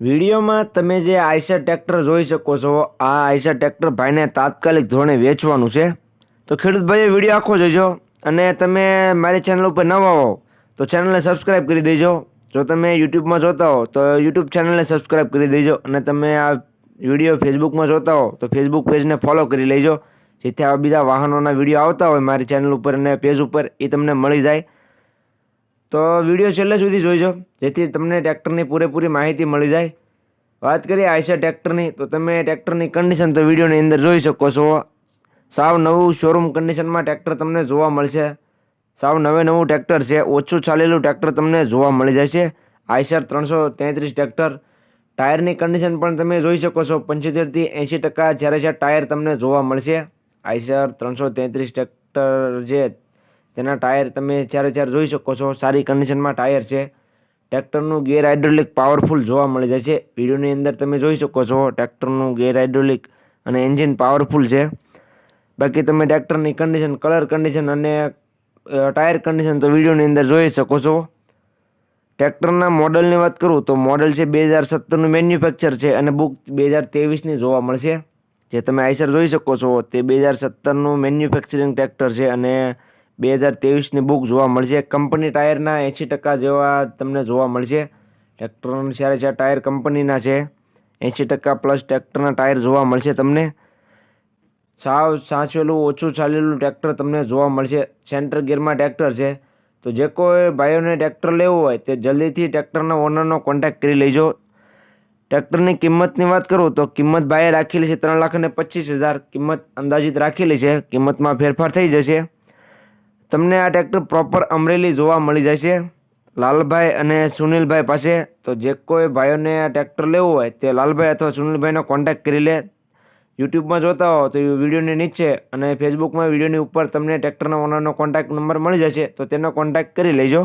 વિડીયોમાં તમે જે આઈસર ટ્રેક્ટર જોઈ શકો છો, આ આઈસર ટ્રેક્ટર ભાઈને તાત્કાલિક ધોરણે વેચવાનું છે. તો ખેડૂત ભાઈએ વીડિયો આખો જોજો અને તમે મારી ચેનલ ઉપર નવા હો તો ચેનલને સબસ્ક્રાઈબ કરી દેજો. જો તમે યુટ્યુબમાં જોતા હો, તો યુટ્યુબ ચેનલને સબસ્ક્રાઈબ કરી દેજો અને તમે આ વીડિયો ફેસબુકમાં જોતા હો, તો ફેસબુક પેજને ફોલો કરી લેજો. જેથી આવા બીજા વાહનોના વીડિયો આવતા હોય મારી ચેનલ ઉપર અને પેજ ઉપર, એ તમને મળી જાય. તો વીડિયો છેલ્લે સુધી જોઈજો, જેથી તમને ટ્રેક્ટરની પૂરેપૂરી માહિતી મળી જાય. વાત કરીએ આઈસર ટ્રેક્ટરની, તો તમે ટ્રેક્ટરની કન્ડિશન તો વિડીયોની અંદર જોઈ શકો છો. સાવ નવું શોરૂમ કન્ડિશનમાં ટ્રેક્ટર તમને જોવા મળશે. સાવ નવે નવું ટ્રેક્ટર છે, ઓછું ચાલેલું ટ્રેક્ટર તમને જોવા મળી જશે. આયસર ત્રણસો તેત્રીસ ટ્રેક્ટર. ટાયરની કન્ડિશન પણ તમે જોઈ શકો છો પંચોતેરથી એંશી ટકા જ્યારે છે ટાયર તમને જોવા મળશે. આઈસર ત્રણસો તેત્રીસ ટ્રેક્ટર જે તેના ટાયર તમે ચારે ચાર જોઈ શકો છો, સારી કન્ડિશનમાં ટાયર છે. ટ્રેક્ટરનું ગેર હાઇડ્રોલિક પાવરફુલ જોવા મળી જાય છે. વિડીયોની અંદર તમે જોઈ શકો છો, ટ્રેક્ટરનું ગેર હાઇડ્રોલિક અને એન્જિન પાવરફુલ છે. બાકી તમે ટ્રેક્ટરની કન્ડિશન કલર કન્ડિશન અને ટાયર કન્ડિશન તો વિડીયોની અંદર જોઈ શકો છો. ટ્રેક્ટરના મોડલની વાત કરું તો મોડલ છે બે હજાર સત્તરનું મેન્યુફેક્ચર છે અને બુક બે હજાર તેવીસની જોવા મળશે. જે તમે આઈસર જોઈ શકો છો, તે બે હજાર સત્તરનું મેન્યુફેક્ચરિંગ ટ્રેક્ટર છે અને બે હજાર તેવીસની બુક જોવા મળશે. કંપની ટાયરના એંશી ટકા જેવા તમને જોવા મળશે. ટ્રેક્ટરના જ્યારે સારા ટાયર કંપનીના છે. એંશી ટકા પ્લસ ટ્રેક્ટરના ટાયર જોવા મળશે તમને. સાવ સાચવેલું, ઓછું ચાલેલું ટ્રેક્ટર તમને જોવા મળશે. સેન્ટર ગિયરમાં ટ્રેક્ટર છે. તો જે કોઈ ભાઈઓને ટ્રેક્ટર લેવું હોય તે જલ્દીથી ટ્રેક્ટરના ઓનરનો કોન્ટેક્ટ કરી લેજો. ટ્રેક્ટરની કિંમતની વાત કરું તો કિંમત ભાઈએ રાખેલી છે ત્રણ લાખ અને પચીસ હજાર. કિંમત અંદાજિત રાખેલી છે. કિંમતમાં ફેરફાર થઈ જશે. તમને આ ટ્રેક્ટર પ્રોપર અમરેલી જોવા મળી જશે. લાલભાઈ અને સુનિલભાઈ પાસે. તો જે કોઈ ભાઈઓને આ ટ્રેક્ટર લેવું હોય, તે લાલભાઈ અથવા સુનિલભાઈનો કોન્ટેક્ટ કરી લે. યુટ્યુબમાં જોતા હો તો વિડીયોની નીચે અને ફેસબુકમાં વિડીયોની ઉપર તમને ટ્રેક્ટરના ઓનરનો કોન્ટેક્ટ નંબર મળી જશે. તો તેનો કોન્ટેક્ટ કરી લેજો.